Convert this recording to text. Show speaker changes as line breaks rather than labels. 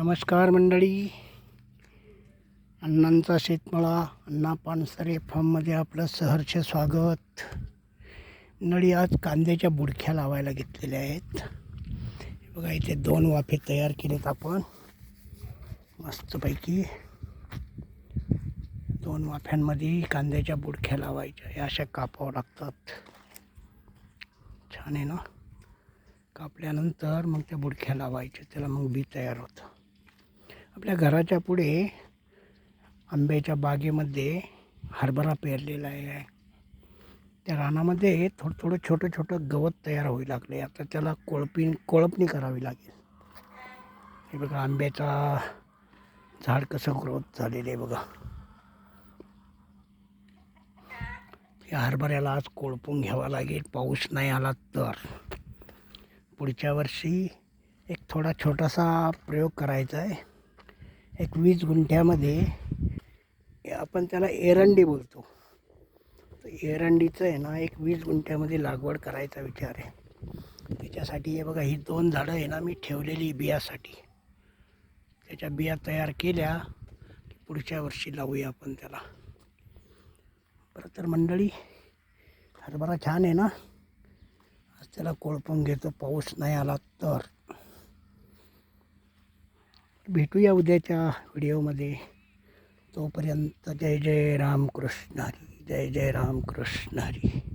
नमस्कार मंडळी. अण्णांचा शेतमळा अण्णा पानसरे फार्ममध्ये आपलं सहर्ष स्वागत. मंडळी आज कांद्याच्या बुडख्या लावायला घेतलेल्या आहेत. बघा इथे दोन वाफे तयार केलेत आपण. मस्तपैकी दोन वाफ्यांमध्ये कांद्याच्या बुडख्या लावायच्या या अशा कापावं लागतात. छान आहे ना? कापल्यानंतर मग त्या बुडख्या लावायच्या त्याला मग बी तयार होतं. आपल्या घराच्या पुढे आंब्याच्या बागेमध्ये हरभरा पेरलेला आहे. त्या रानामध्ये थोडं थोडं छोटं छोटं गवत तयार होऊ लागले. आता त्याला कोळपी कोळपणी करावी लागेल. हे बघा आंब्याचा झाड कसं ग्रोथ झालेलं आहे बघा. या हरभऱ्याला आज कोळपून घ्यावा लागेल. पाऊस नाही आला तर. पुढच्या वर्षी एक थोडा छोटासा प्रयोग करायचा आहे. एक वीस गुंठ्यामध्ये आपण त्याला एरंडी बोलतो. तर एरंडीचं आहे ना एक वीस गुंठ्यामध्ये लागवड करायचा विचार आहे. त्याच्यासाठी हे बघा ही दोन झाडं आहे ना मी ठेवलेली बियासाठी. त्याच्या बिया तयार केल्या की पुढच्या वर्षी लावूया आपण त्याला. बरं तर मंडळी हरभरा छान आहे ना? आज त्याला कोळपून घेतो पाऊस नाही आला तर. भेटूया उद्याच्या व्हिडिओमध्ये. तोपर्यंत जय जय रामकृष्ण हरी जय जय रामकृष्ण हरी.